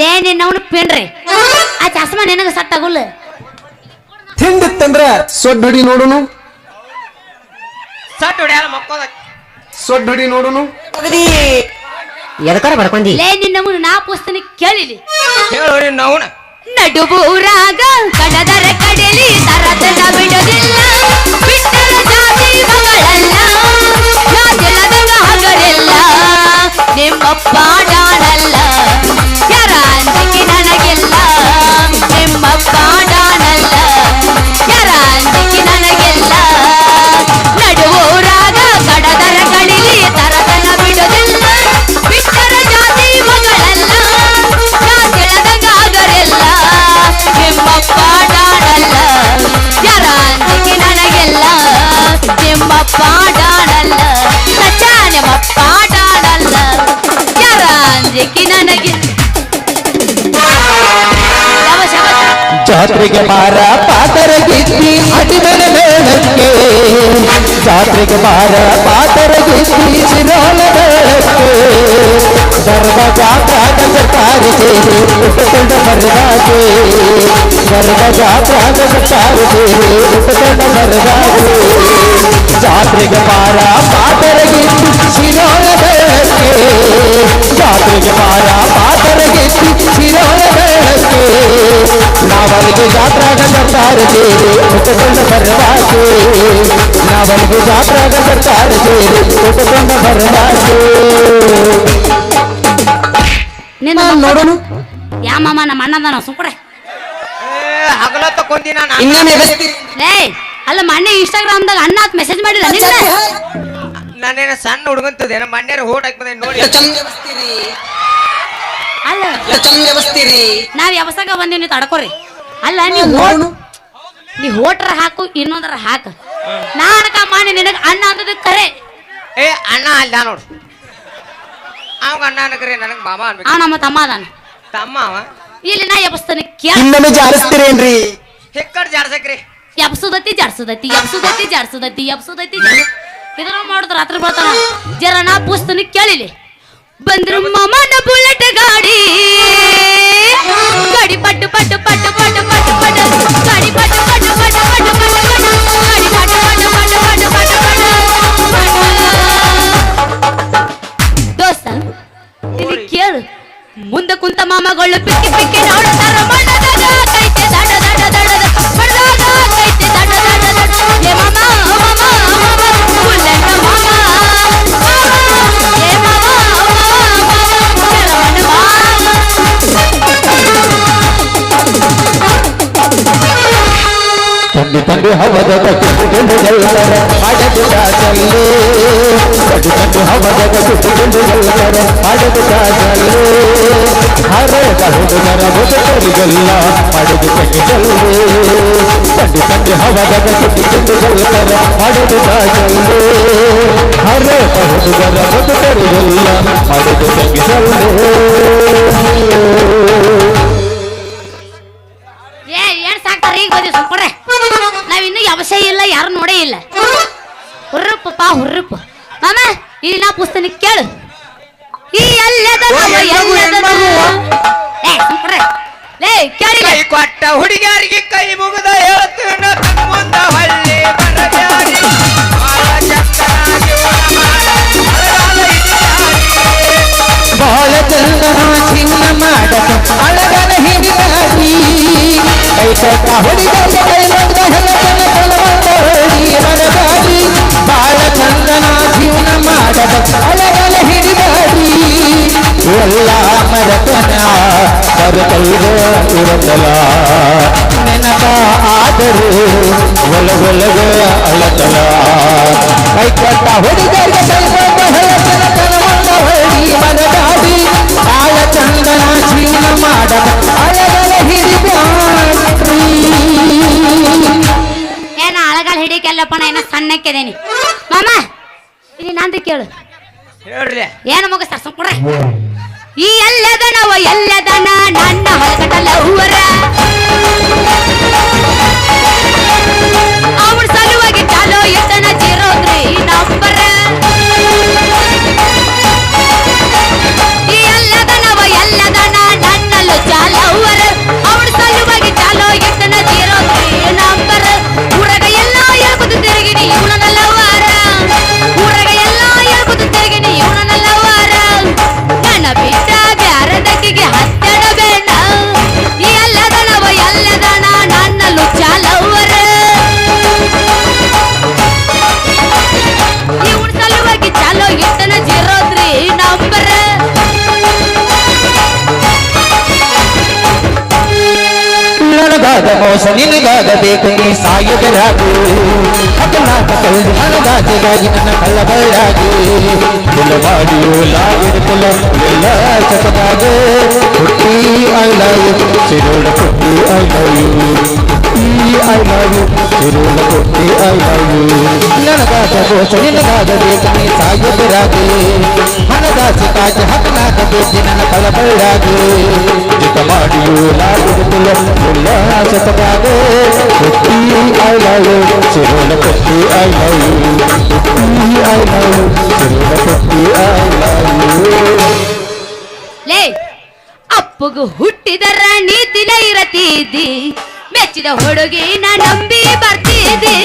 ಲೇ ನಿನ್ನವನು ಪಿಂಡ್ರಿ ಆ ಚಸ್ಮಾ ನಿನಗೆ ಸಟ್ ಆಗುಲ್ಲ. ತಿಂದಿತ್ತಂದ್ರ ಸೊಡ್ಡು ಹೊಡಿ ನೋಡುನು? ಸಟ್ ಹೊಡ್ಯಾಲ ಮಕ್ಕೋದ. ಹೊಡಿ ನೋಡುನು? ಎದಕಾರ ಬರ್ಕೊಂಡಿ ಲೇ ನಿನ್ನವನು ನಾ ಪುಸ್ತನ ಕೇಳಿಲಿ. ನೌನ ನಡುಬೂರಾಗ ಕಡದರ ಕಡೆಲಿ ತರತನ ಬಿಡೋದಿಲ್ಲ. ಬಿಟ್ಟರ ಜಾತಿ ಮಗಳಲ್ಲ ಜಾತಿಲದಂಗ ಹಗಲಿಲ್ಲ ನಿಮ್ಮಪ್ಪ ಅಂಜಿಕೆ ನನಗಿಲ್ಲ ನಿಮ್ಮಪ್ಪ ಜಾತ್ರೆಗೆ ಬಾರ ಪಾತರ ಗಿತ್ತಿ ಅಡಿಮನೆ ಮೇಳಕ್ಕೆ ಜಾತ್ರೆಗೆ ಬಾರ ಪಾತರ ಗಿತ್ತಿ ಶಿರೋಲ ಮೇಳಕ್ಕೆ ಸರ್ವ ಜಾತ್ರಾಗ ಸರ್ಕಾರಿ ಸೇರಿ ಉಟ್ಟುಕೊಂಡ ಮರದಾಗೆ ಸರ್ವ ಜಾತ್ರಾಗ ಸರ್ಕಾರಿ ಸೇರಿ ಉಟ್ಟುಕೊಂಡ ಮರದಾಗೆ ಜಾತ್ರೆಗೆ ಬಾರ ಪಾತರ ಗಿತ್ತಿ ಶಿರೋಲ ಮೇಳಕ್ಕೆ ಜಾತ್ರೆಗೆ ಬಾರ ಪಾತರ ಗಿತ್ತಿ ಶಿರೋಲ ಮೇಳಕ್ಕೆ ನಾವಲ್ಲಿಗೆ ಜಾತ್ರಾಗ ಬರ್ತಾರೆ ಸೇರಿ ಕೊಟ್ಟುಕೊಂಡ ಬರದಾಕೆ ನಾವಲ್ಲಿಗೆ ಜಾತ್ರಾಗ ಬರ್ತಾರೆ ಸೇರಿ ಕೊಟ್ಟುಕೊಂಡ ಬರದಾಕೆ ನಿನ್ನ ನೋಡೋಣ ಯಾ ಮಾಮ ನಮ್ಮ ಅಣ್ಣದ ನಾವು ಸುಮ್ಕಡೆ ಹಗಲ ತಕೊಂದಿನ ಇನ್ನೇನು ಲೇ ಅಲ್ಲ ಮೊನ್ನೆ ಇನ್ಸ್ಟಾಗ್ರಾಮ್ದಾಗ ಅಣ್ಣ ಅಂತ ಮೆಸೇಜ್ ಮಾಡಿಲ್ಲ ನಿನ್ನ ನಾನೇನ ಸಣ್ಣ ಹುಡುಗಂತದೆ ನಮ್ಮ ಮಣ್ಣೇರ ಓಟ್ ಹಾಕ್ಬಂದೆ ನೋಡಿ. ಅಲ್ಲ ಚಂದ ಬಸ್ತೀರಿ. ನಾವ್ ಯಾವಸಾಗ ಬಂದೀವಿ ನೀವು ತಡ್ಕೊರಿ. ಅಲ್ಲ ನೀವು ನೋಡು ನೀ ಹೋಟ್ರ ಹಾಕು ಇನ್ನೊಂದರ ಹಾಕ. ನಾನಕ ಮಾಡಿ ನಿನಗ ಅಣ್ಣ ಅಂದದ ಕರೆ. ಏ ಅಣ್ಣ ಅಲ್ಲ ನೋಡು. ಅವಾಗ ಅಣ್ಣ ಕರೆ ನನಗ ಮಾಮ ಅನ್ಬೇಕು. ಆ ನಮ್ಮ ತಮ್ಮ ಅದಾನ. ತಮ್ಮ ಅವ? ಇಲ್ಲಿ ನಾ ಎಬಸ್ತನ ಕೇಳ ಇನ್ನೊಮ್ಮೆ ಜಾರಿಸ್ತೀರೇನ್ರಿ? ಹೆಕ್ಕಡ್ ಜಾರಿಸಕ್ರಿ. ಎಬಸುದತಿ ಜಾರಿಸುದತಿ ಎಬಸುದತಿ ಜಾರಿಸುದತಿ ಎಬಸುದತಿ ಇದನ್ನ ಮಾಡುದು ರಾತ್ರಿ ಬರ್ತಾನ. ಜರ ನಾ ಪುಸ್ತನ ಕೇಳಿಲಿ. ಬಂದ್ರು ಮಮನ ಬುಲೆಟ್ ಗಾಡಿ. ಗಾಡಿ ಪಟ್ಟು ಪಟ್ಟು ಪಟ್ಟು ಪಟ್ಟು ಮುಂದೆ ಕುಂತ ಮಾಮಗಳು ಪಿಕ್ಕಿ ಪಿಕ್ಕಿ ನೋಡುತ್ತಾರ ಮಣ್ಣದಾಗ ಕೈತೆ ದಡ ತಂದೆ ತಂದೆ ಹವದ ಕಟ್ಟಿಕೊಂಡು ಗೆಲ್ಲರ ಮಾಡದು ಕಾಜಲ್ಲೇ ತಂದೆ ತಂದೆ ಹವದ ಕಟ್ಟಿಕೊಂಡು ಗೆಲ್ಲರ ಮಾಡದು ಕಾಜಲ್ಲೇ ಹರದ ಹುಡುಗರ ಮುದುಕರಿಗೆಲ್ಲ ಮಾಡದು ಕಟ್ಟಿಗಲ್ಲೇ ತಂದೆ ತಂದೆ ಹವದ ಕಟ್ಟಿಕೊಂಡು ಗೆಲ್ಲರ ಮಾಡದು ಕಾಜಲ್ಲೇ ಹರದ ಹುಡುಗರ ಮುದುಕರಿಗೆಲ್ಲ ಮಾಡದು ಕಟ್ಟಿಗಲ್ಲೇ ಏ, ಏನ್ ಸಾಕ್ತಾರ? ಈಗ ಬಂದಿ ಸುಮ್ಕೊಡ್ರೆ ನಾವ್ ಇನ್ನು ಅವಶ್ಯ ಇಲ್ಲ ಯಾರು ನೋಡೇ ಇಲ್ಲ ಹುರ್ರಪ್ಪಪ್ಪ ಹುರ್ರಪ್ಪ ಮಾಮ ಇಲ್ಲಿ ನಾ ಪುಸ್ತಕ ಕೇಳು ಈ ಎಲ್ಲದ ನವ ಎಲ್ಲದ ಏ ಸುಮ್ಕೊಡ್ರೆ ಲೇ ಕೇಳಿಲ್ಲ ಕೈ ಕೊಟ್ಟ ಹುಡುಗಿಯರಿಗೆ ಕೈ ಮುಗಿದ ಹೇಳ್ತೀನ ಮುಂದ ಹೊಳ್ಳಿ ಬರಬ್ಯಾರಿ ಬಾಳ ಚಕ್ಕನ ಜೀವನ ಮಾಡ ಅಳಗಾಲ ಇದಿಯಾರಿ. ಬಾಳ ಚಂದನ ಚಿನ್ನ ಮಾಡಕ ಅಳಗನ ಹಿಡಿದಾಡಿ ಕೈ ಕಟ್ಟ ಹುಡುಗರ ಕೈ ಬಂದ ಹೆಲಕನ ಕಲವಂದ ಮನದಾಡಿ ಬಾಳ ಚಂದನ ಜೀವನ ಆದರೂ ಅಳತಲ ಬಾಳ ಚಂದನ ಜೀವನ ಹಿಡಿಕೆಲ್ಲಪ್ಪ ನಾ ಏನ ಸಣ್ಣಕ್ಕಿದೇನಿ ಮಾಮ ಇಲ್ಲಿ ನಂದು ಕೇಳು. ಹೇಳ್ರಿ. ಏನ ಮುಗಿಸ್ತಾರ ಸುಮ್ಕೊಡ್ರೆ ಈ ಎಲ್ಲದ ನವ ಎಲ್ಲದನ ನನ್ನ ಹೊಲಗಟ್ಟಲ್ಲ ಹೂವರ. ಮೋಸ ನಿನಗಾಗಬೇಕು ನೀ ಸಾಯುಗರಾಗು ಹಗಲಾಗ ಕಳ್ಳಿ ಹಣದಾಸೆಗಾಗಿ ನನ್ನ ಕಳ್ಳಬಳ್ಳಾಗಿ ಕುಲ ಮಾಡಿಯೋ ಲಾಗಿಡುತ್ತಲ ಎಲ್ಲ ಸತದಾಗ ಹುಟ್ಟಿ ಐ ಲವ್ ಯು ಸಿರೋಳ ಪುಟ್ಟಿ I love you I love you ಸಿರೋಳ ಪುಟ್ಟಿ ಐ ಲವ್ ಯು ನನಗಾದ ಮೋಸ ನಿನಗಾಗಬೇಕು ನೀ ಸಾಯುಗರಾಗಿ ಹಣದಾಸೆಗಾಗಿ ಹಗಲಾಗಬೇಕು ನನ್ನ ಕಳ್ಳಬಳ್ಳಾಗಿ ಜಿತ ಮಾಡಿಯೋ ಲಾಗಿಡುತ್ತಲ ಎಲ್ಲ ಸತದಾಗ ಹುಟ್ಟಿ ಐ ಲವ್ ಯು ಸಿರೋಳ ಪುಟ್ಟಿ ಐ ಕೊಟ್ಟಿ ಯು ಹುಟ್ಟಿ ಕೊಟ್ಟಿ ಲವ್ ಯು ಸಿರೋಳ ಪುಟ್ಟಿ ಕೊಟ್ಟಿ ಯು ಲೇ, ಅಪ್ಪಗು ಹುಟ್ಟಿದರ ನೀತಿನ ಇರತಿದ್ದಿ ಮೆಚ್ಚಿದ ಹುಡುಗಿನ ನಂಬಿ ಬರ್ತಿದ್ದಿ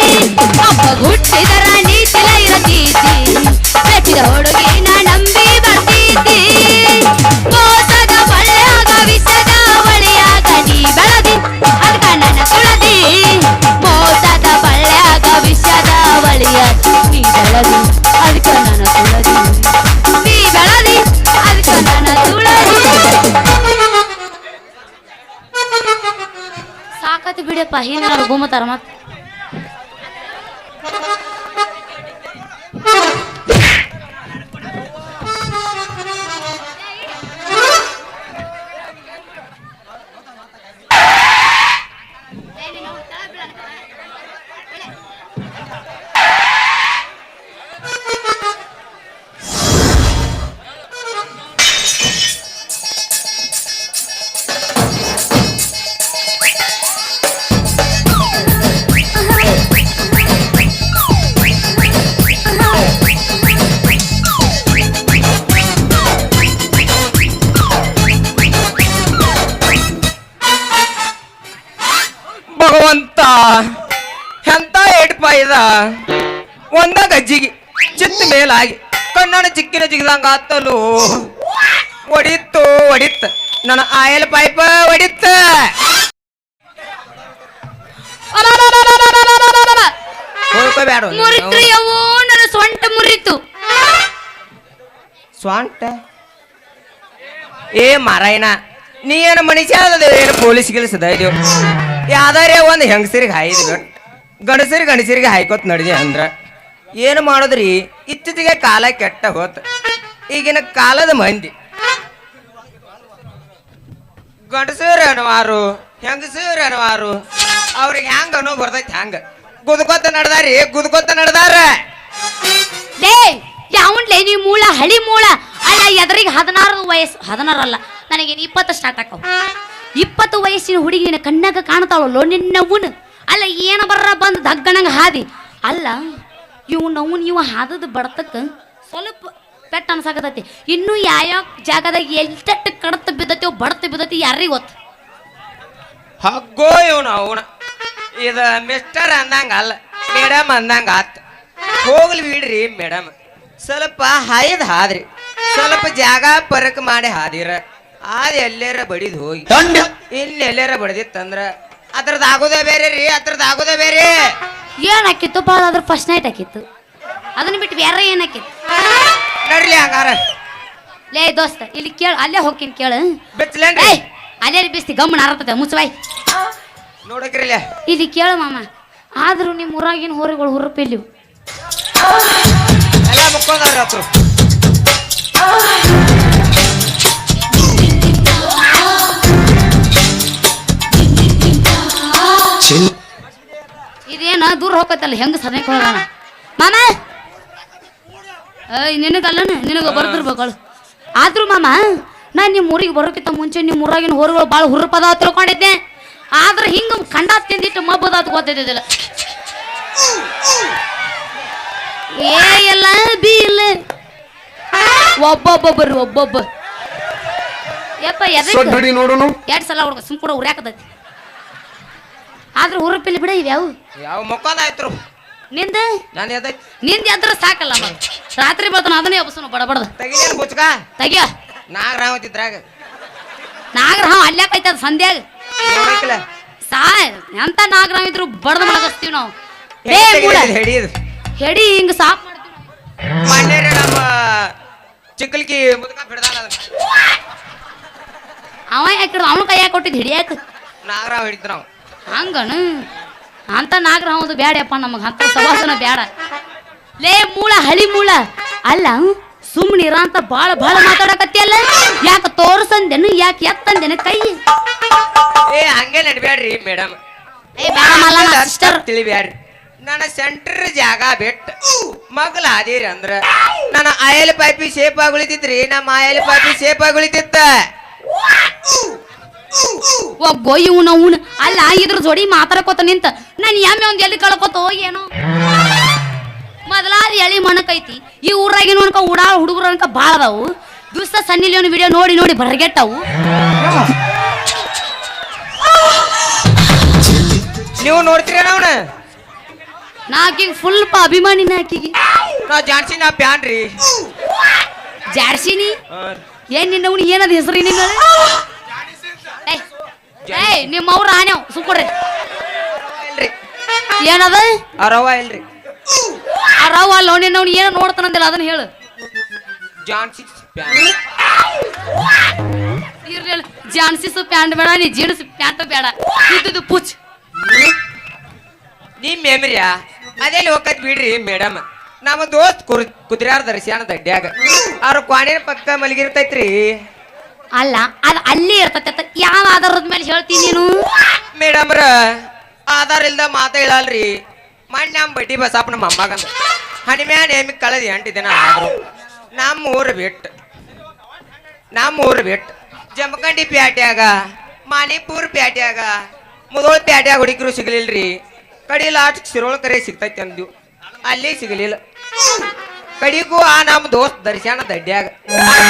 ಅಪ್ಪಗು ಹುಟ್ಟಿದರ ದಿನ ಇರತಿದ್ದಿ ಮೆಚ್ಚಿದ ಹುಡುಗಿನ ಮೋಸದ ಬಳ್ಳಿಯಾಗ ವಿಷದ ಬಳಿಯಾಗ ನೀ ಬೆಳದಿ ಅದಕ್ಕ ನನ್ನ ತುಳದಿ ನೀ ಬೆಳದಿ ಅದಕ್ಕ ನನ್ನ ತುಳದಿ ಸಾಕತ್ ಬಿಡಪ್ಪ ಏನಾರ ಗುಮ್ಮತಾರ ಮತ್ ಮೇಲಾಗಿ ಕಣ್ಣನ ಚಿಕ್ಕಿನ ಜಿಗಿದಂಗ ಆತಲು ಒಡಿತ್ತು ಒಡಿತ್ ನನ್ನ ಆಯಲ್ ಪೈಪ್ ಒಡಿತ್ತ. ಹೋಗ್ಕೋಬೇಡ ಮುರಿತು ಯವ್ವೋ ನನ್ನ ಸೊಂಟ ಮುರಿತು. ಸ್ವಾಂಟ? ಏ ಮಾರಾಯಣ ನೀ ಏನು ಮನುಷ್ಯ ಏನು ಪೊಲೀಸ್ ಗಿಲ್ಸ್ ಇದು ಯಾವ್ದಾರೇ ಒಂದು ಹೆಂಗಸರಿಗೆ ಹಾಯ್ದು ಗಂಡಸರಿಗೆ ಗಂಡಸರಿಗೆ ಹಾಯ್ಕೋತ ನಡ್ದಿ ಅಂದ್ರ. ಏನು ಮಾಡೋದ್ರಿ? ಇತ್ತೀಚೆಗೆ ಕಾಲ ಕೆಟ್ಟ ಹೋತ. ಈಗಿನ ಕಾಲದ ಮಂದಿ. ಗಂಡಸರು ಅನವಾರು ಹೆಂಗಸರು ಅನುವಾರು ಅವ್ರಿಗೆ ಹೆಂಗ ಅನ್ನೋ ಬರ್ತೈತಿ ಹಂಗ ಗುದ್ಕೋತ ನಡ್ದಾರಿ, ಗುದ್ಕೋತ ನಡ್ದಾರ. ಲೇ, ಯಾವನ್ಲೇ ನೀ ಮೂಳ, ಹಳಿ ಮೂಳ. ಅಲ್ಲ, ಎದರಿಗೆ ಹದಿನಾರು ವಯಸ್ಸು ಹದಿನಾರಲ್ಲ ನನಗೇನು ಇಪ್ಪತ್ತು ಸ್ಟಾರ್ಟ್ ಆಕವು. ಇಪ್ಪತ್ತು ವಯಸ್ಸಿನ ಹುಡುಗಿನ ಕಣ್ಣಾಗ ಕಾಣ್ತಾವಲ್ಲೋ ನಿನ್ನವ್ವನ? ಅಲ್ಲ, ಏನ ಬರ್ರ ಬಂದು ದಗ್ಗಣಂಗ ಹಾದಿ? ಅಲ್ಲ ಇವ್ ನೋವು ಇವ ಹಾದದ ಬಡತಕ್ಕ ಸ್ವಲ್ಪ ಪೆಟ್ಟ ಅನ್ಸಾಕತೈತಿ ಇನ್ನು ಯಾವ ಜಾಗದಾಗ ಎಲ್ಟೆಟ್ಟು ಕಡತ ಬಿದ್ದತಿ ಬಡತ ಬಿದ್ದತಿ ಯಾರಿಗೆ ಗೊತ್ತು? ಹಗ್ಗೋ ಇವನು ಅವನ. ಇದ ಮಿಸ್ಟರ್ ಅಂದಂಗ ಅಲ್ಲ ಮೇಡಮ್ ಅಂದಂಗ ಆತ್. ಹೋಗ್ಲಿ ಬಿಡ್ರಿ ಮೇಡಮ್ ಸ್ವಲ್ಪ ಹಾಯದ ಹಾದ್ರಿ. ಸ್ವಲ್ಪ ಜಾಗ ಪರಕ್ ಮಾಡಿ ಹಾದಿರ. ಆದ ಎಲ್ಲೇರ ಬಡಿದ್ ಹೋಗಿ. ಇಲ್ಲಿ ಎಲ್ಲೇರ ಬಡ್ದಿತ್ತಂದ್ರ ಅದ್ರದ್ದು ಆಗೋದೇ ಬೇರೆ ರೀ ಅದ್ರದ್ದು ಆಗೋದೇ ಬೇರೆ. ಏನ್ ಹಾಕಿತ್ತು ಅದ್ರ ಫಸ್ಟ್ ನೈಟ್ ಹಾಕಿತ್ತು ಅದನ್ನ ಬಿಟ್ಟು ಬೇರೆ ಏನ್ ಹಾಕಿತ್ತು ಹಂಗಾರ. ಲೇ ದೋಸ್ತ ಇಲ್ಲಿ ಕೇಳ ಅಲ್ಲೇ ಹೋಗ್ತೀನಿ ಕೇಳು. ಬಿಚ್ಚಲೇನ್ರಿ? ಏಯ್ ಅಲ್ಲೇ ಬಿಸ್ತಿ ಗಮ್ಮನ ಆರತತೆ ಮುಚ್ಚವಾಯ್ ನೋಡಕ್ರಿಲ್ಲ ಇಲ್ಲಿ. ಕೇಳು ಮಾಮ ಆದ್ರೂ ನಿಮ್ಮ ಊರಾಗಿನ ಹೋರಿಗಳು ಹುರುಪಿಲ್ಲಿವು ಎಲ್ಲ ಮುಕ್ಕೋದಾರ ಹತ್ರ ದೂರ ಹೋಗತ್ತಲ್ಲ ಹೆಂಗ ಸದನಕ್ಕೆ ಹೋಗೋಣ? ಮಾಮ! ಏಯ್ ನಿನಗಲ್ಲನ ನಿನಗ ಬರ್ತಿರ್ಬೇಕಳು ಆದ್ರೂ ಮಾಮ ನಾನು ನಿಮ್ಮ ಊರಿಗೆ ಬರೋಕ್ಕಿಂತ ಮುಂಚೆ ನಿಮ್ಮ ಊರಾಗಿನ ಹೋರಿಗಳು ಭಾಳ ಹುರುಪದ ತಿಳ್ಕೊಂಡಿದ್ದೆ. ಆದ್ರೆ ಹಿಂಗ ಕಂಡ ತಿಂದಿಟ್ಟು ಮಬ್ಬದ ಅದು ಗೊತ್ತಿದ್ದಿಲ್ಲ ಏ ಎಲ್ಲ ಬಿ ಇಲ್ಲ ಒಬ್ಬೊಬ್ಬ. ಬರ್ರಿ ಒಬ್ಬೊಬ್ಬ ಯಪ್ಪ ಎರಡ್ ಸಲ ಹುಡುಗ ಸುಮ್ ಕೂಡ ಉರ್ಯಾಕತೈತಿ. ಆದ್ರೆ ಹುರುಪಿಲ್ಲಿ ಬಿಡ ಇವ್ಯಾವ. ಯಾವ ಮುಕ್ಕೊಂದಾಯ್ತ್ರು ನಿಂದ? ನಾನು ನಿಂದ ಎದ್ರ ಸಾಕಲ್ಲ ರಾತ್ರಿ ಬರ್ತಾನ ಅದನ್ನೇ ಎಬ್ಬಸನು ಬಡ ಬಡದ. ತೆಗಿಲೇನು ಬುಚ್ಕ? ತೆಗಿಯ. ಅಲ್ಲೇ ನಾಗರ ಹಾವ್ ಅಲ್ಯಾಕೈತದ ಸಂಧ್ಯಾಗ. ನೋಡಕ್ಕಿಲ್ಲ ಸಾ ಎಂತ ನಾಗರಾಮ ಇದ್ರು ಬಡದ ಮಲಗಸ್ತೀವಿ ನಾವು. ಹಿಡಿಯುದು ಹೆಡಿ ಹಿಂಗ ಸಾಪ್ ಮಾಡ್ತೀವಿ ಮಣ್ಣೇರೆ ನಮ್ಮ ಚಿಕ್ಕಲ್ಕಿ ಮುದುಕ ಬಿಡ್ದಾನ ಅದನ್ನ. ಅವ ಯಾಕಿಡ್ದ ಅವನ ಕೈಯಾಗ ಕೊಟ್ಟಿದ್ ಹಿಡಿಯಾಕ. ನಾಗರಾವ್ ಹಿಡಿದ್ರು ನಾವು. ಹಂಗನು? ಅಂತ ನಾಗರ ಹೌದು ಬ್ಯಾಡಪ್ಪ ನಮಗೆ ಅಂತ ಸವಾಸನ ಬ್ಯಾಡ. ಲೇ ಮೂಳ ಹಳಿ ಮೂಳ. ಅಲ್ಲ ಸುಮ್ಮನಿರ ಅಂತ ಬಾಳ ಬಾಳ ಮಾತಾಡಕತ್ತಿಯಲ್ಲ? ಯಾಕೆ ತೋರ್ಸಂದೇನು ಯಾಕೆ ಎತ್ತಂದೇನು ಕೈ? ಏ ಹಂಗೆ ನಡ್ಬ್ಯಾಡ್ರಿ ಮೇಡಮ್ ಏ ಬೇಡ ಸಿಸ್ಟರ್ ತಿಳಿಬ್ಯಾಡ್ರಿ. ನನ್ನ ಸೆಂಟ್ರ್ ಜಾಗ ಬಿಟ್ಟು ಮಗ್ಲ ಆದಿರಿ ಅಂದ್ರ ನನ್ನ ಆಯಲ್ ಪೈಪಿ ಶೇಪ್ ಆಗುಳಿತಿದ್ರಿ ನಮ್ಮ ಆಯಲ್ ಪೈಪಿ ಶೇಪ್ ಆಗುಳಿತಿತ್ತ ಒಬ್ಬ ಇವನ ಅವನು ಅಲ್ಲ ಇದ್ರ ಜೋಡಿ ಮಾತಾಡಕೋತ ನಿಂತ. ನಾನು ಯಾಮೆ ಒಂದ್ ಎಲ್ಲಿ ಕಳ್ಕೊತೋ ಏನೋ. ಮೊದಲಾದ ಎಳಿ ಮಣಕೈತಿ ಈ ಊರಾಗಿನ ಅನ್ಕ ಉಡಾ ಹುಡುಗರು ಅನ್ಕ ಭಾಳ ಅದಾವು. ದಿವಸ ಸನ್ನಿ ಅವನ ವಿಡಿಯೋ ನೋಡಿ ನೋಡಿ ಬರಗೆಟ್ಟವು. ನೀವು ನೋಡ್ತೀರ ಅವನ? ಫುಲ್ ಅಭಿಮಾನಿ ನಾಕಿಗೆ ನಾ ಜಾನ್ಸಿ ನಾ ಪ್ಯಾನ್ರಿ ಜಾಡ್ಸಿನಿ ಏನ್ ನಿನ್ನ ಅವನು ಏನದ ಹೆಸರು ನಿನ್ನ? ಏಯ್ ನಿಮ್ಮ ಅವ್ರ ಆನ್ಯಾವ್ ಸುಮ್ಕೊಡ್ರಿ ಏನದ? ಅರವ ಇಲ್ರಿ. ಅರವ ಅಲ್ಲ ನಿನ್ನ ಅವ್ನು ಏನೋ ನೋಡ್ತಾನಂದಿಲ್ಲ ಅದನ್ನ ಹೇಳು. ಜಾನ್ಸಿ ಇರ್ಲಿಲ್ಲ ಜಾನ್ಸಿಸ್ ಪ್ಯಾಂಟ್ ಬೇಡ ನೀ ಜೀನ್ಸ್ ಪ್ಯಾಂಟ್ ಬೇಡ. ಇದ್ದು ಪುಚ್. ನಿಮ್ ಮೆಮರಿಯಾ? ಅದೆಲ್ಲಿ ಹೋಗತ್ ಬಿಡ್ರಿ ಮೇಡಮ್. ನಮ್ಮ ದೋಸ್ತ್ ಕುರ್ ಕುದುರ್ಯಾರ ದರ್ಶನ ದಡ್ಡ್ಯಾಗ ಅವ್ರ ಕ್ವಾಣಿನ ಪಕ್ಕ ಮಲಗಿರ್ತೈತ್ರಿ. ಅಲ್ಲ, ಅದ್ ಅಲ್ಲಿ ಇರ್ತೈತೆ ಯಾವ ಆಧಾರದ ಮೇಲೆ ಹೇಳ್ತೀನಿ ನೀನು? ಮೇಡಮ್ರ, ಆಧಾರ ಇಲ್ದ ಮಾತ ಹೇಳಲ್ರಿ. ಮಾಡಿ ನಮ್ಮ ಬಡ್ಡಿ ಬಸಪ್ಪನ ಮೊಮ್ಮಗಂದ ಹಣಿಮ್ಯಾ ನೇಮಿ ಕಳೆದ ಎಂಟು ದಿನ ಆದ್ರು. ನಮ್ಮ ಊರು ಬಿಟ್ಟು ನಮ್ಮ ಊರು ಬಿಟ್ಟು ಜಮಖಂಡಿ ಪ್ಯಾಟ್ಯಾಗ, ಮಾಣಿಪುರ್ ಪ್ಯಾಟ್ಯಾಗ, ಮುದೋಳ್ ಪ್ಯಾಟ್ಯಾಗ ಹುಡುಗರು ಸಿಗ್ಲಿಲ್ರಿ. ಕಡಿ ಲಾಸ್ಟ್ ಸಿರೋಳ್ ಕರೆ ಸಿಗ್ತೈತೆ ಅಂದ್ವಿ. ಅಲ್ಲಿ ಸಿಗಲಿಲ್ಲ. ಕಡಿಗೂ ಆ ನಮ್ಮ ದೋಸ್ತ್ ದರ್ಶನ ದಡ್ಡ್ಯಾಗ.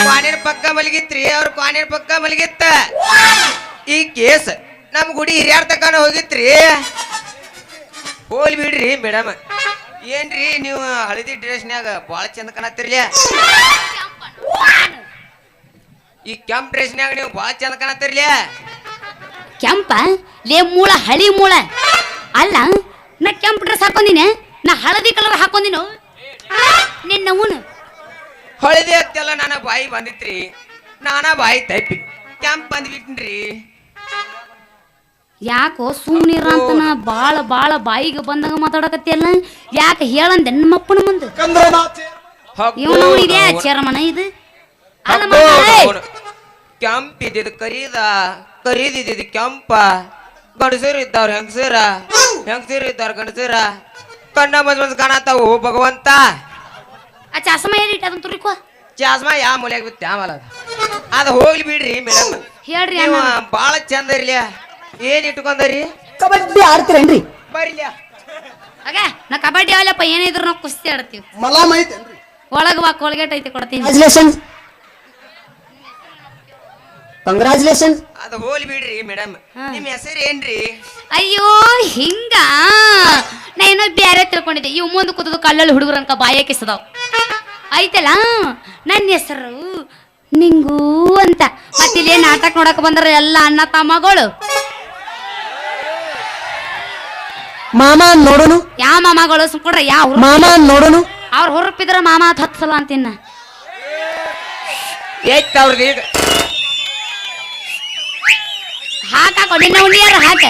ಕ್ವಾನಿನ ಪಕ್ಕ ಮಲಗಿತ್ರಿ, ಅವ್ರ ಕ್ವಾನಿನ ಪಕ್ಕ ಮಲಗಿತ್ತ. ಈ ಕೇಸ್ ನಮ್ ಗುಡಿ ಹಿರಿಯರ್ ತಕನ ಹೋಗಿತ್ರಿ. ಹೋಲ್ ಬಿಡ್ರಿ ಮೇಡಮ್. ಏನ್ರಿ ನೀವು ಹಳದಿ ಡ್ರೆಸ್ನ್ಯಾಗ ಭಾಳ ಚಂದ ಕಾಣತ್ತಿರ್ಲಿ ಈ ಕೆಂಪ್ ಡ್ರೆಸ್ನ್ಯಾಗ ನೀವು ಭಾಳ ಚಂದ ಕಾಣತ್ತಿರ್ಲಿ ಕೆಂಪ? ಲೇ ಮೂಳ, ಹಳಿ ಮೂಳ. ಅಲ್ಲ, ನಾ ಕೆಂಪ್ ಡ್ರೆಸ್ ಹಾಕೊಂಡಿನಿ ನಾ ಹಳದಿ ಕಲರ್ ಹಾಕೊಂಡಿನು ನಿನ್ನ ಅವನು ಹಳದಿ ಹತ್ತೆಲ್ಲ ನನ್ನ ಬಾಯಿ ಬಂದಿತ್ರಿ. ನಾನಾ ಬಾಯಿ ತೈಪಿ ಕ್ಯಾಂಪ್ ಬಂದ್ಬಿಟ್ನ್ರಿ. ಯಾಕೋ ಸುಮ್ನಿರ ಅಂತ ನಾ ಬಾಳ ಬಾಳ ಬಾಯಿಗೆ ಬಂದಾಗ ಮಾತಾಡಕತ್ತಿಯಲ್ಲ? ಯಾಕೆ ಹೇಳಂದೆ ನಮ್ಮಪ್ಪನ ಮುಂದೆ? ಇವನು ಇದೆ ಚೇರಮನ ಇದು. ಅಲ್ಲ ಏಯ್! ಕೆಂಪ್ ಇದ್ದಿದ್ ಕರೀದ ಕರೀದಿದ್ದಿದ್ ಕೆಂಪ. ಗಂಡಸರು ಇದ್ದವ್ರ ಹೆಂಗಸರ? ಹೆಂಗಸರು ಇದ್ದವ್ರ ಗಂಡಸರ? ಕಣ್ಣ ಮಂದ್ ಮಂದ್ ಕಾಣತಾವು ಭಗವಂತ ಆ ಚಸ್ಮ ಏನಿಟ್ಟು ಅದನ್ನ ತುರಿಕೋ ಚಾಸ್ಮಾ ಯಾ ಮೂಲ್ಯಾಗ ಬಿತ್ತು ಆಮೇಲೆ ಅದು. ಅದು ಹೋಗ್ಲಿ ಬಿಡ್ರಿ ಮೇಡಮ್ ಹೇಳ್ರಿ ನೀವು ಭಾಳ ಬಾಳ ಚಂದ ಇರ್ಲಿ. ಏನ್ ಇಟ್ಕೊಂಡರಿ? ಕಬಡ್ಡಿ ಆಡ್ತೀರೇನ್ರಿ? ಬರ್ಲಿ. ಆಗ ನಾ ಕಬಡ್ಡಿ ಅವಲ್ಲಪ್ಪ ಏನಿದ್ರು ನಾವು ಕುಸ್ತಿ ಆಡ್ತೀವಿ. ಮಲಾಮ್ ಐತೇನ್ರಿ ಒಳಗ ಬಾ ಕೋಲ್ಗೇಟ್ ಐತಿ ಕೊಡ್ತೀನಿ. ಕಂಗ್ರಾಚುಲೇಷನ್ ಕಂಗ್ರಾಚುಲೇಷನ್ ಅದು ಹೋಗ್ಲಿ ಬಿಡ್ರಿ ಮೇಡಮ್ ನಿಮ್ಮ ನಿಮ್ ಹೆಸರು ಏನ್ರಿ ಅಯ್ಯೋ ಹಿಂಗ? ನಾ ಏನೋ ಬೇರೆ ತಿಳ್ಕೊಂಡಿದ್ದೆ. ಇವ್ ಮುಂದೆ ಕೂತದ ಕಲ್ಲಲ್ಲಿ ಹುಡುಗರು ಅನ್ಕ ಬಾಯಕಿಸದವ್ ಐತಲ್ಲ? ನನ್ನ ಹೆಸರು ನಿಂಗೂ ಅಂತ. ಮತ್ತಿಲ್ಲಿ ನಾಟಕ ನೋಡಕ್ ಬಂದ್ರ ಎಲ್ಲ ಅಣ್ಣ ತಮ್ಮಗಳು. ಮಾಮ ನೋಡೋನು? ಯಾವ ಮಾಮಗಳು? ಸುಮ್ಕೊಡ್ರ ಯಾವ ಮಾಮ ನೋಡೋನು? ಅವ್ರ ಹುರುಪಿದ್ರ ಮಾಮ ಅಂತ ಹತ್ತು ಸಲ ಅಂತೀನ ಏತ್ ಅವ್ರದ್ದು ಈಗ ಹಾಕಾಕೊ ನಿನ್ನ ಉಂಡಿಯಾರ ಹಾಕ.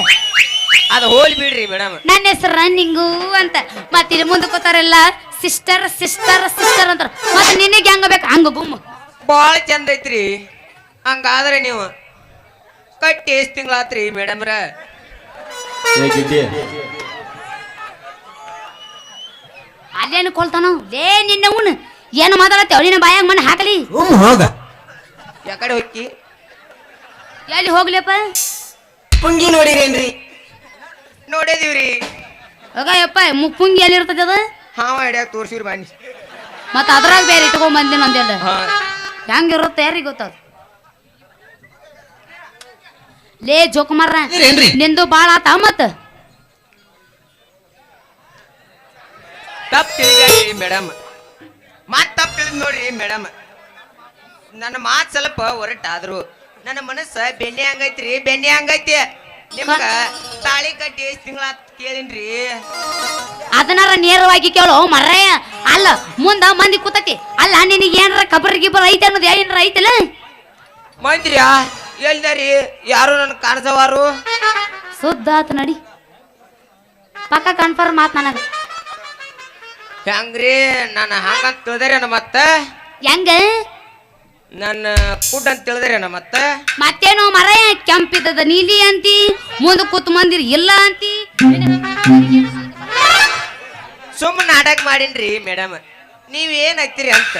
ಅದು ಹೋಲ್ ಬಿಡ್ರಿ ಮೇಡಮ್. ನನ್ನ ಹೆಸರು ರನ್ನಿಂಗು ಅಂತ. ಮತ್ತೆ ಇಲ್ಲಿ ಮುಂದೆ ಕೂತಾರೆಲ್ಲ ಸಿಸ್ಟರ್ ಸಿಸ್ಟರ್ ಸಿಸ್ಟರ್ ಅಂತಾರ. ಮತ್ತೆ ನಿನಗೆ ಹೆಂಗ ಬೇಕು? ಹಂಗ ಗುಮ್ಮ. ಬಾಳ ಚಂದ ಐತ್ರಿ. ಹಂಗಾದ್ರೆ ನೀವು ಕಟ್ಟಿ ಎಷ್ಟು ತಿಂಗಳಾತ್ರಿ ಮೇಡಮ್ರ? ಅಲ್ಲೇನು ಕೊಳ್ತಾನು ಲೇ ನಿನ್ನ ಉಣ್ ಏನು ಮಾತಾಡತ್ತೆ? ನಿನ್ನ ಬಾಯಾಗ ಮನೆ ಹಾಕಲಿ. ಹ್ಮ್ ಹೋಗ. ಯಾಕಡೆ ಹೋಗಿ ಎಲ್ಲಿ ಹೋಗ್ಲಿಪ್ಪ ಪುಂಗಿ ನೋಡಿರೇನ್ರಿ? ನೋಡಿದೀವ್ರಿ. ಹೋಗ ಯಪ್ಪ ಮುಪ್ಪುಂಗಿ ಎಲ್ಲಿ ಇರ್ತದೆ ಅದ? ಹಾವ ಹಿಡಿಯಾಕ ತೋರ್ಸಿವ್ರಿ ಬನ್ನಿ. ಮತ್ತೆ ಅದ್ರಾಗ ಬೇರೆ ಇಟ್ಕೊಂಡ್ ಬಂದೆ ನಂದೆಲ್ಲ ಹಾ. ಹೆಂಗಿರುತ್ತೆ ಯಾರಿಗೆ ಗೊತ್ತದ? ಲೇ ಜೋಕುಮಾರ ಏನ್ರಿ? ನಿಂದು ಬಾಳ ಆತ ಮತ್ತ. ತಪ್ಪು ತಿಳಿದ್ರಿ ಮೇಡಮ್. ಮಾತ್ ತಪ್ಪು ತಿಳಿದ್ ನೋಡ್ರಿ ಮೇಡಮ್. ನನ್ನ ಮಾತ್ ಸ್ವಲ್ಪ ಹೊರಟಾದ್ರು ನನ್ನ ಮನಸ್ಸ ಬೆಣ್ಣೆ ಹಂಗೈತ್ರಿ ಬೆಣ್ಣೆ ಹಂಗೈತಿ. ನಿಮ್ಗ ತಾಳಿ ಕಟ್ಟಿ ಎಷ್ಟ್ ತಿಂಗಳ ಕೇಳಿನ್ರಿ? ಅದನ್ನಾರ ನೇರವಾಗಿ ಕೇಳೋ ಮರ್ರಯ್ಯ ಅಲ್ಲ ಮುಂದ ಮಂದಿ ಕೂತತಿ. ಅಲ್ಲ ನಿನಗೆ ಏನಾರ ಕಬರ್ ಗಿಬರ್ ಐತೆ ಅನ್ನೋದು ಏನಾರ ಐತಲ್ಲ? ಮಂದ್ರ್ಯಾ? ಎಲ್ದಾರಿ? ಯಾರು ನನ್ ಕಾಣಿಸವಾರು ಸುದ್ದ ಆತ ನಡಿ. ಪಕ್ಕ ಕನ್ಫರ್ಮ್ ಆತ್ ನನಗ. ಹೆಂಗ್ರಿ? ನಾನು ಹಂಗಂತ ತಿಳಿದ್ರಿ ಮತ್ತ? ಹೆಂಗ? ನನ್ನ ಫುಡ್ ಅಂತ ತಿಳಿದ್ರೇನ ಮತ್ತೆ? ಮತ್ತೇನೋ ಮರ ಕೆಂಪಿದ್ದದ ನೀಲಿ ಅಂತಿ ಮುಂದ ಕೂತ್ ಮಂದಿರ್ ಇಲ್ಲ ಅಂತಿ. ಸುಮ್ಮನೆ ನಾಟಕ ಮಾಡಿನ್ರಿ ಮೇಡಮ್ ನೀವ್ ಏನ್ ಆಗ್ತೀರಿ ಅಂತ.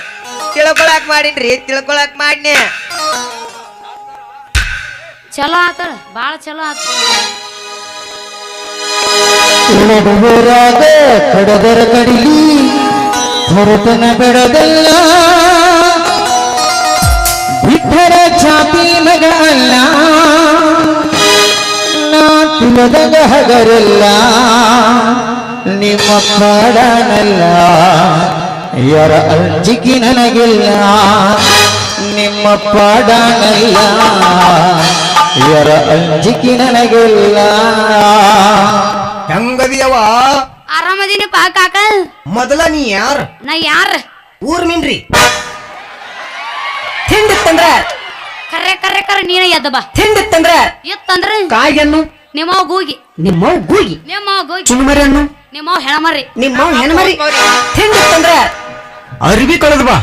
ತಿಳ್ಕೊಳಕ್ ಮಾಡಿನ್ರಿ ತಿಳ್ಕೊಳಕ್ ಮಾಡ್ನೆ. ಚಲೋ ಆತ ಬಾಳ ಚಲೋ ಆತ. ಕಡದರ ಕಡಿಲಿ ಹೊರತನ ಬೆಡದಲ್ಲ. ಬಿಟ್ಟರ ಛಾತಿ ಮಗ ಅಲ್ಲ. ನಾ ತಿಳದಂಗ ಹಗರಲ್ಲ. ನಿಮ್ಮ ಪಾಡನಲ್ಲ ಯಾರ ಅಜ್ಜಿಗೆ ನನಗಿಲ್ಲ. ನಿಮ್ಮ ಪಾಡನಲ್ಲ ಯಾರ ಅಜ್ಜಿಗೆ ನನಗಿಲ್ಲ. ಹೆಂಗದಿಯವ ಆರಾಮದಿನ ಪಾ ಕಾಕ ಮೊದಲ ನೀ ಯಾರ? ನಾ ಯಾರ? ಊರ್ ಮೀನ್ರಿ ತಿಂಡಿತ್ತಂದ್ರ ಕರೆ ಕರೆ ಕರೆ ನೀನ ಎದ್ದ ಬಾ. ತಿಂಡಿತ್ತಂದ್ರ ಎತ್ತಂದ್ರ ಕಾಯಿಯನ್ನು? ನಿಮ್ಮ ಗೂಗಿ. ನಿಮ್ಮ ಗೂಗಿ? ನಿಮ್ಮ ಗೂಗಿ. ಚುನುಮರಿಯನ್ನು? ನಿಮ್ಮ ಹೆಣಮರಿ. ನಿಮ್ಮ ಹೆಣ್ಮರಿ? ತಿಂಡಿತ್ತಂದ್ರ ಅರಿವಿ ಕಳೆದ ಬಾ.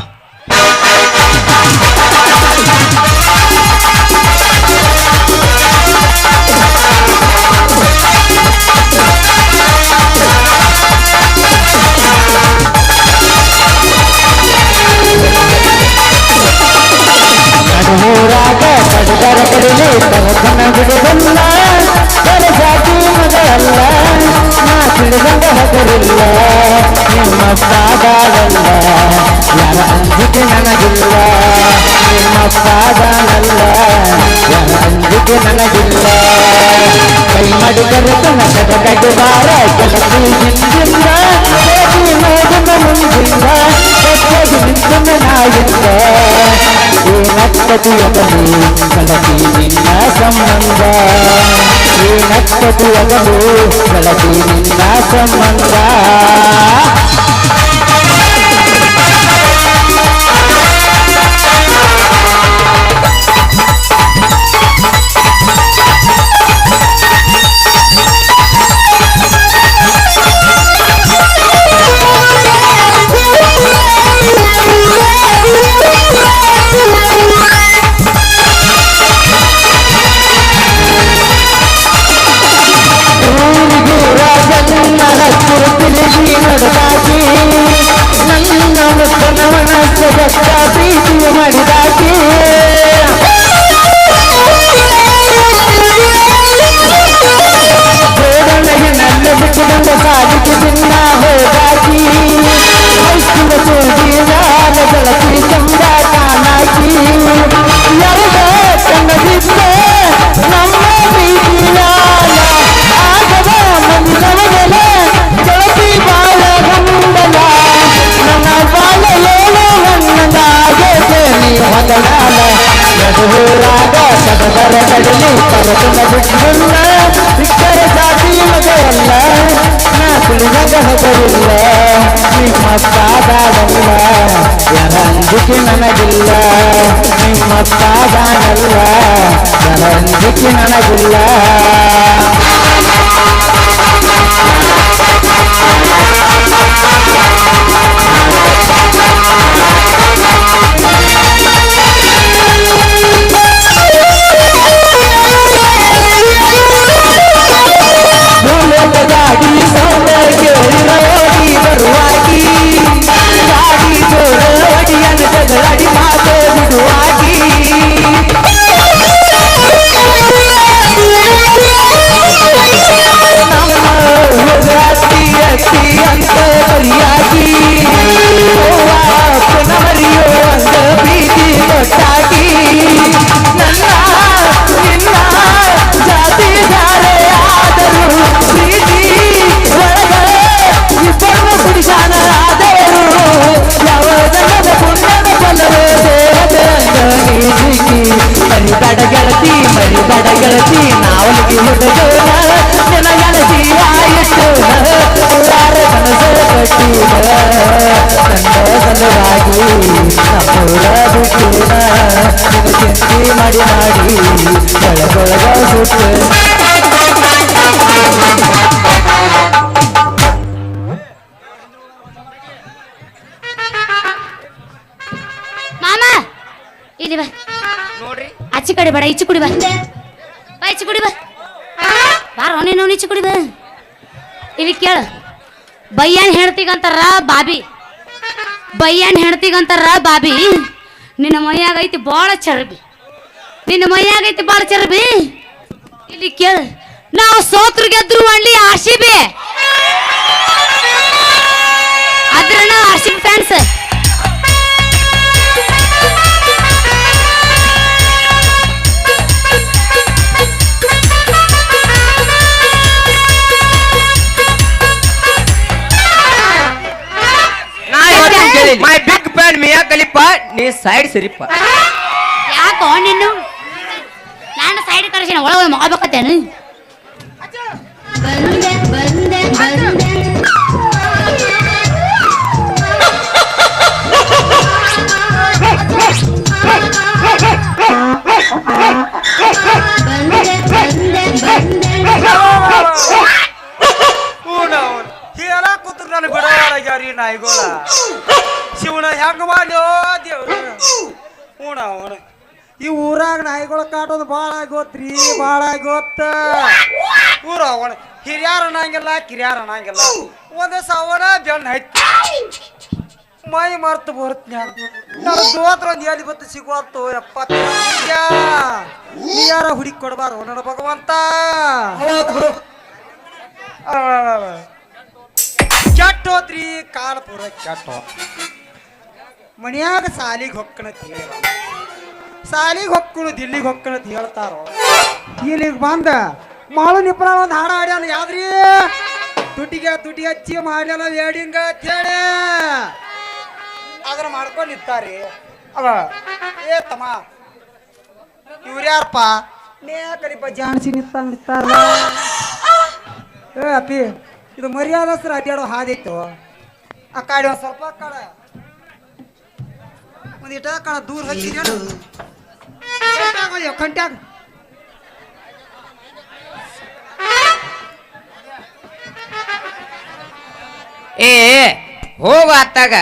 ಕೈ ಮಡಿದರೆ ಕನಕದ ಕಡಿವಾರ ಕೆಲಸಿ ಹಿಂದಿಂದ ಹೋಗಿ ನೋಡಿದ ಮುಂದಿಂದ ನಿನ್ನ ಸಂಬಂಧ ಕಡಲಿ ಪರತನ ಬಿಟ್ಟುಲ್ಲ ಸಿಕ್ಕರ ಜಾತಿ ಮಗವಲ್ಲ ನಾ ತಿಳಿದಾಗ ಹಗರಿಲ್ಲ ನಿಮ್ಮ ಪಾದಾಡಲ್ಲ ಯಾರ ನನಗಿಲ್ಲ ನಿಮ್ಮ ಸಾದಾನಲ್ಲ ನನಗಿಲ್ಲ ಅತ್ತಿ ಅಂತ ಬರಿಯಾಗಿ ಅವ್ವ ಪುನಃ ಮರಿಯೋ ಅಂದ ಪ್ರೀತಿ ಕೊಟ್ಟಾಗಿ ನನ್ನ ನಿನ್ನ ಜಾತಿ ಧಾರೆ ಆದರು ಪ್ರೀತಿ ಒಳಗ ಇಬ್ಬರು ಪುರುಷನರಾದರು ಯಾವ ಜಗದ ಪುಣ್ಯದ ಆಯಿತು ಬಿಟ್ಟಿದ ಮಾಡಿ ಮಾಡಿ ಇಲ್ಲಿ ಬಾ. ನೋಡ್ರಿ. ಆಚೆ ಕಡೆ ಬೇಡ ಈಚೆ ಕುಡಿ ಬಾ. ಬಾ ಕುಡಿ ಬಾ. ಬಾರ ನೀನು ಈಚೆ ಕುಡಿ ಬಾ. ಇಲ್ಲಿ ಕೇಳು. ಬಯ್ಯನ್ ಹೆಣ್ತಿಗಂತಾರ ಬಾಬಿ. ಬಯ್ಯನ್ ಹೆಣ್ತಿಗಂತಾರ ಬಾಬಿ. ನಿನ್ನ ಮೈಯಾಗೈತಿ ಬಾಳ ಚರ್ಬಿ. ನಿನ್ನ ಮೈಯಾಗೈತಿ ಬಾಳ ಚರ್ಬಿ. ಇಲ್ಲಿ ಕೇಳ, ನಾವು ಸೋತ್ರ ಗೆದ್ರು ಅನ್ಲಿ ಆರ್ ಬಿ ಅದ್ರ ನಾವು ಫ್ಯಾನ್ಸ್ ಮೈ ಬಿಗ್ ಫ್ಯಾನ್ ಮಿಯಾ ಕಲಿಪ್ಪ ನೀ ಸೈಡ್ ಸರಿಪ್ಪ. ಯಾಕೋ ನಿನ್ನು? ನಾನು ಸೈಡ್ ಕರೆಸಿನ ಒಳಗೆ ಮಾಡ್ಬೇಕತ್ತೇನು ಹೇಳ ಕೂತ್ರ ನಾನು ಬಿಡೋಳಾಗ್ಯಾರಿ ನಾಯಿಗೋಳ. ಶಿವನ ಹೆಂಗ ಮಾಡ್ಯೋ ದೇವ್ರು. ಹೂಣ ಹೂಣ. ಈ ಊರಾಗ ನಾಯಿಗಳ ಕಾಟೋದು ಭಾಳ ಗೊತ್ತ್ರಿ ಭಾಳ ಗೊತ್ತ ಊರ ಅವಣ ಹಿರಿಯಾರ ಅನ್ನಂಗಿಲ್ಲ ಕಿರಿಯಾರ ಅನ್ನಂಗಿಲ್ಲ. ಒಂದೇ ಸಾವಿರ ಬೆಣ್ಣ ಹಚ್ಚಿ ಮೈ ಮರ್ತು ಬರ್ತನ್ಯಾಗ ನನ್ನ ದೋತ್ರ ಒಂದು ಎಲ್ಲಿ ಬತ್ತು ಸಿಗುವತ್ತು ಎಪ್ಪತ್ತ ನೀ ಯಾರ ಹುಡುಕಿ ಕೊಡಬಾರು ನನ್ನ ಭಗವಂತ. ಕೆಟ್ಟ ಹೋತ್ರಿ ಕಾಲ ಪೂರ ಕೆಟ್ಟ. ಮನ್ಯಾಗ ಸಾಲಿಗೆ ಹೊಕ್ಕಣತ್ ಹೇಳಿ ಸಾಲಿಗೆ ಹೊಕ್ಕಳು ದಿಲ್ಲಿಗೆ ಹೊಕ್ಕಣತ್ ಹೇಳ್ತಾರೋ ಇಲ್ಲಿಗೆ ಬಂದ ಮಾಳು ನಿಪ್ರ ಒಂದು ಹಾಡು ಹಾಡ್ಯಾನ ಯಾವ್ದ್ರಿ? ತುಟಿಗೆ ತುಟಿ ಹಚ್ಚಿ ಮಾಡ್ಯಾನ ವೇಡಿಂಗ ಅಂತೇಳಿ. ಅದನ್ನ ಮಾಡ್ಕೊಂಡು ನಿಂತಾರಿ. ಅವ ಏ ತಮ್ಮ ಇವ್ರ್ಯಾರಪ್ಪ ನೇ ಕಡಿಪ ಜಾನ್ಸಿ ನಿಂತ ನಿಂತಾರ. ಏ ಅಪ್ಪಿ ಇದು ಮರ್ಯಾದಸ್ತ್ರ ಅಡ್ಡಾಡೋ ಹಾದಿತ್ತು. ಆ ಕಾಡಿ ಒಂದು ಸ್ವಲ್ಪ ಕಾಡ. ಒಂದು ಇಟ್ಟ ಕಾಡ ದೂರ ಕಂಟ್ಯಾಗ. ಏ ಹೋಗ ಅತ್ತಾಗ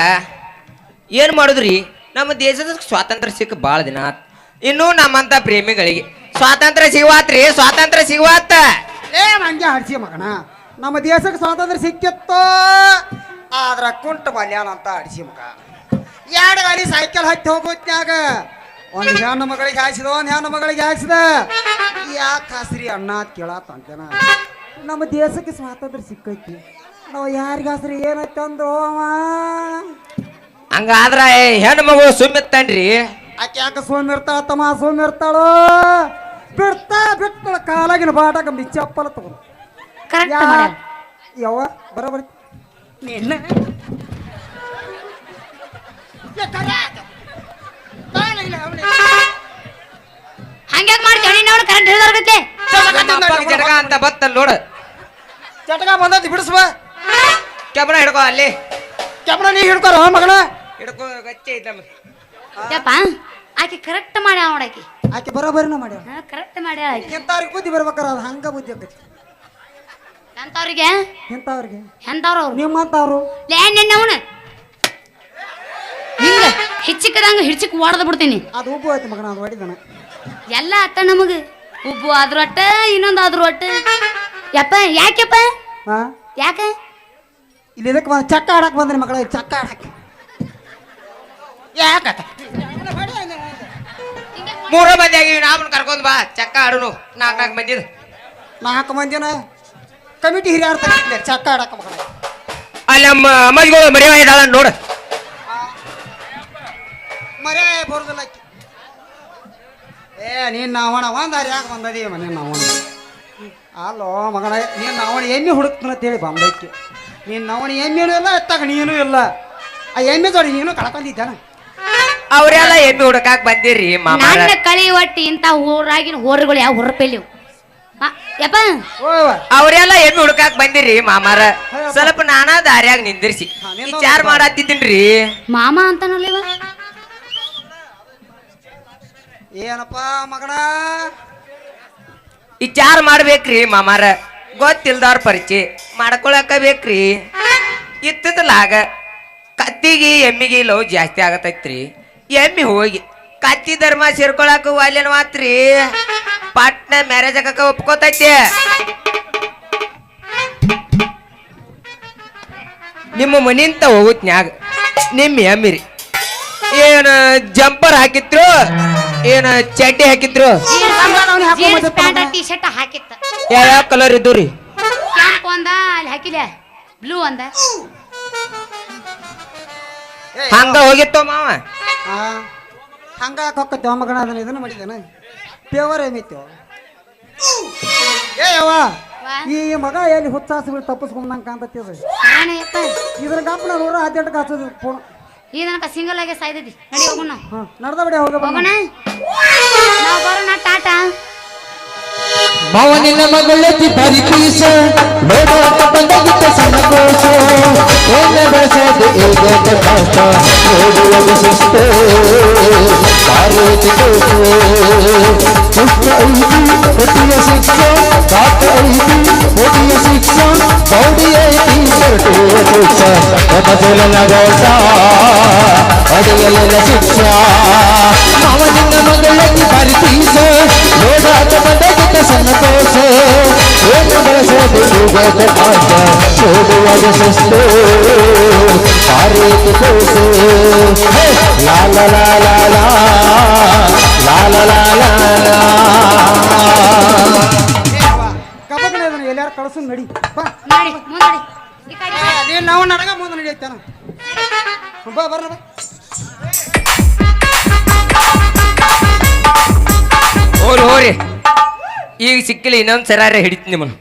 ಏನ್ ಮಾಡುದ್ರಿ? ನಮ್ಮ ದೇಶದ ಸ್ವಾತಂತ್ರ್ಯ ಸಿಕ್ಕ ಭಾಳ ದಿನ ಆತ್. ಇನ್ನು ನಮ್ಮಂತ ಪ್ರೇಮಿಗಳಿಗೆ ಸ್ವಾತಂತ್ರ್ಯ ಸಿಗುವಾತ್ರಿ ಸ್ವಾತಂತ್ರ್ಯ ಸಿಗುವಾತ ಏ ಹಂಗೆ ಹಾಡ್ಸಿ ಮಗನ. ನಮ್ಮ ದೇಶಕ್ಕೆ ಸ್ವಾತಂತ್ರ್ಯ ಸಿಕ್ಕಿತ್ತು. ಆದ್ರ ಕುಂಟ ಬಲ್ಯಾನ ಅಂತ ಅಡಿಸಿ ಮುಖ ಎರಡು ಗಾಡಿ ಸೈಕಲ್ ಹತ್ತಿ ಹೋಗೋತ್ನ್ಯಾಗ ಒಂದು ಹೆಣ್ಣು ಮಗಳಿಗೆ ಹಾಯ್ಸಿದ ಒಂದು ಹೆಣ್ಣು ಮಗಳಿಗೆ ಹಾಯ್ಸಿದ ಯಾಕೆ ಹಾಸ್ರಿ ಅಣ್ಣ ಅಂತ ಕೇಳತ್ತ ನಮ್ಮ ದೇಶಕ್ಕೆ ಸ್ವಾತಂತ್ರ್ಯ ಸಿಕ್ಕೈತಿ. ನಾವು ಯಾರಿಗಾಸ್ರಿ ಏನೈತೆ ಏನೈತಂದ್ರು ಅವ? ಹಂಗಾದ್ರ ಹೆಣ್ಣು ಮಗು ಸುಮ್ಮಿತ್ತನ್ರಿ ಆಕೆ ಯಾಕೆ ಸೋಮ್ ಇರ್ತಾಳ ತಮ್ಮ ಸೋಮ್ ಇರ್ತಾಳೋ? ಬಿಡ್ತಾ ಬಿಡ್ತಾಳ ಕಾಲಾಗಿನ ಬಾಟಾಗ ಮಿಚ್ಚಪ್ಪಲ ತಗೊಂಡು. ಕರೆಕ್ಟ್ ಮಾಡ್ಯಾರ ಯವ್ವ ಬರೋಬರಿ ನಿನ್ನ ಹಂಗ್ಯಾಕ್ ಮಾಡ್ತೇವೆ ನಿನ್ನವನು ಜಟಕ ಅಂತ ಬತ್ತಲ್ ನೋಡು. ಚಟಕ ಬಂದೈತಿ ಬಿಡಿಸ್ಬ. ಕೆಬ್ಬಣ ಹಿಡ್ಕೋ ಅಲ್ಲಿ. ನೀ ಹಿಡ್ಕೋ ಮಗನ? ಹಿಡ್ಕೋ ಗಚ್ಚೆ ಐತಮ್ಮ ಯಪ್ಪ ಆಕೆ ಕರೆಕ್ಟ್ ಮಾಡ್ಯಾಳ ನೋಡಾಕಿ ಆಕೆ. ಬರೋಬರಿನ ಮಾಡ್ಯಾವ ಹಾ ಕರೆಕ್ಟ್ ಮಾಡಿ ಆಕಿ. ಇಂಥವ್ರಿಗೆ ಬುದ್ಧಿ ಬರ್ಬೇಕಾರ ಅದು ಹಂಗ ಬುದ್ಧಿ ಆಕೈತಿ. ಎಂತವ್ರಿಗೆ? ಇಂಥವ್ರಿಗೆ ಎಂತವ್ರು ಅವ್ರು? ನಿಮ್ಮಂತವ್ರು ಲೇ ನಿನ್ನವನ ಹಿಂಗ ಹಿಚ್ಚಿಕ್ಕದಂಗ ಹಿಡ್ಚಿಕ್ ಓಡದ ಬಿಡ್ತೀನಿ. ಅದು ಉಬ್ಬು ಆಯ್ತು ಮಗನ ಅದು ಹೊಡಿದನ ಎಲ್ಲ ಅಟ್ಟ ನಮಗ. ಉಬ್ಬು ಆದ್ರೂ ಅಟ್ಟ ಇನ್ನೊಂದು ಆದ್ರೂ ಅಟ್ಟ. ಯಪ್ಪ ಯಾಕೆಪ್ಪ? ಹಾ ಯಾಕ? ಇಲ್ಲಿ ಇದಕ್ಕೆ ಬಂದ ಚಕ್ಕ ಆಡಕ್ ಬಂದ್ರಿ ಮಗಳ ಚಕ್ಕ ಆಡಕ್ ಯಾಕತ್ತ ಮೂರ ಮಂದಿ ಆಗಿ ನಾವು ಕರ್ಕೊಂಡ್ ಬಾ. ಚಕ್ಕ ಆಡುನು. ನಾಲ್ಕು ನಾಲ್ಕು ಮಂದಿದು. ನಾಲ್ಕು ಮಂದಿನ? ಕಮಿಟಿ ಹಿರಿಯ ತಂದಿದ್ಲೆ ಚಕ್ಕ ಆಡಕ ಮಗಳ ಅಲ್ಲಿ ನಮ್ಮ ಅಮ್ಮಜ್ಗಳು ಮರಿವ ಇದ್ದಾಳ ನೋಡು. ಮರ್ಯಾ ಬರುದಿಲ್ಲ ಆಕಿ. ಏ ನೀನ್ ನಾವಣ ಒಂದ್ ಯಾಕೆ ಬಂದದಿ ಮನೆ ನಾವಣ? ಅಲ್ಲೋ ಮಗನ ನೀನ್ ನಾವಣ ಎಮ್ಮೆ ಹುಡುಕ್ತಾನ ಅಂತೇಳಿ ಬಂದಕ್ಕೆ ನೀನ್ ನಾವಣ ಎಮ್ಮೆನೂ ಇಲ್ಲ ಎತ್ತಾಗ ನೀನು ಇಲ್ಲ. ಆ ಎಮ್ಮೆ ಜೋಡಿ ನೀನು ಕಳ್ಕೊಂಡಿದ್ದಾನ? ಅವರೆಲ್ಲ ಎಮ್ಮಿ ಹುಡುಕಾಕ್ ಬಂದಿರಿ ಮಾಮಾರ ನನ್ನ ಕಳಿ ಒಟ್ಟಿ ಇಂತ ಊರಾಗಿನ ಹೋರ್ಗಳು ಯಾವ ಹೊರಪೆಲ್ಲಿವು ಯಪ್ಪ. ಅವ್ರೆಲ್ಲ ಹೆಣ್ಣು ಹುಡುಕಾಕ್ ಬಂದಿರಿ ಮಾಮಾರ. ಸ್ವಲ್ಪ ನಾನಾ ದಾರ್ಯಾಗ ನಿಂದಿರ್ಸಿ. ವಿಚಾರ ಮಾಡತ್ತಿದ್ದೀನ್ರಿ ಮಾಮ ಅಂತಾನಲ್ಲ ಇವ? ಏನಪ್ಪ ಮಗನ? ವಿಚಾರ ಮಾಡ್ಬೇಕ್ರಿ ಮಾಮಾರ. ಗೊತ್ತಿಲ್ದವ್ರ ಪರಿಚಯ ಮಾಡ್ಕೊಳಕ ಬೇಕ್ರಿ ಇತ್ತದಲಾಗ ಕತ್ತಿಗೆ ಎಮ್ಮಿಗೆ ಲವ್ ಜಾಸ್ತಿ ಆಗತೈತ್ರಿ. ಎಮ್ಮಿ ಹೋಗಿ ಕತ್ತಿ ಧರ್ಮ ಸೇರ್ಕೊಳಕ ವಾಲ್ಯನ್ ಮಾತ್ರಿ. ಪಾಟ್ನ ಮ್ಯಾರೇಜ್ ಆಗಕ ಒಪ್ಕೋತೈತಿ. ನಿಮ್ಮ ಮನಿಂತ ಹೋಗುತ್ನ್ಯಾಗ ನಿಮ್ಮ ಎಮ್ಮಿರಿ. ಏನ ಜಂಪರ್ ಹಾಕಿದ್ರು ಏನ ಚಡ್ಡಿ ಹಾಕಿದ್ರು. ಜೀನ್ಸ್ ಪ್ಯಾಂಟ್ ಟಿ ಶರ್ಟ್ ಹಾಕಿತ್ತ. ಯಾವ ಕಲರ್ ಇದ್ದು ರೀ? ಕೆಂಪ್ ಒಂದ ಅಲ್ಲಿ ಹಾಕಿಲ್ಲ. ಬ್ಲೂ ಒಂದ. ಹಂಗ ಹೋಗಿತ್ತು ಮಾವ? ಆ. ಹಂಗ ಹೊಕ್ಕತ್ತೆ ಮಗನ ಅದನ್ನ ಇದನ್ನ ಮಾಡಿದಾನ ಪೇವರ್ ಏಮಿತ್ತು ಏ ಯವ್ವ ಈ ಮಗ ಎಲ್ಲಿ ಹುಚ್ಚಾಸ ತಪ್ಪಿಸ್ಕೊಂಡಂಗೆ ಕಾಣ್ತತಿ ಅದು? ಏನಯ್ಯಪ್ಪ ಇದ್ರ ಗಪ್ಪನ ನೂರ ಹದಿನೆಂಟು ಕಾಸೋದು ಫೋನ್. ಈ ತನಕ ಸಿಂಗಲ್ ಆಗಿ ಸಾಯ್ತೈತಿ. ನಡಿ ಹೋಗೋಣ. ಹಾಂ ನಡ್ದ ಬಿಡಿ ಹೋಗ ಹೋಗೋಣ. ನಾವು ಬರೋಣ ಟಾಟಾ. ಮವನಿನ ಮಗಳತಿ ಪರಿಪೀಸ ಬೇಡ ಪಂಡಿತ ಸಂಕೋಶ ಏನ ಬಸದ ಏಗದ ಕಷ್ಟ ಓಡುವ ವಿಶಿಷ್ಟ ಪಾರ್ವತಿ ಕೋಶ ಪುಷ್ಟ ಐತಿ ಪತಿಯ ಶಿಕ್ಷ ಪಾತ ಐತಿ ಪತಿಯ ಶಿಕ್ಷ ಪೌಡಿ ಐತಿ ಹೊರಟುವ ಶಿಕ್ಷ ಪದಜಲನ ಗೌಟ ಅಡಿಯಲಿನ ಶಿಕ್ಷ ಮವನಿನ ಮಗಳಿಗೆ ಪರಿತೀಸ ಲಾಲ ಲಾಲ ಲಾಲ ಲಾಲ ಕಬಗ್ನ ಎಲ್ಲಾರು ಕಳಿಸು ನಡಿ. ಬಾ. ಅದೇ ನಾವು ನಡಗ ಮುಂದೆ ನಡೆಯುತ್ತಾನ? ಬಾ ಬರ್ರ ಹೋರಿ ಹೋರಿ ಈಗ ಸಿಕ್ಕಿಲ್ಲ ಇನ್ನೊಂದು ಸರಾರ ಹಿಡಿತೀನಿ ನಿಮ್ಮನ್ನು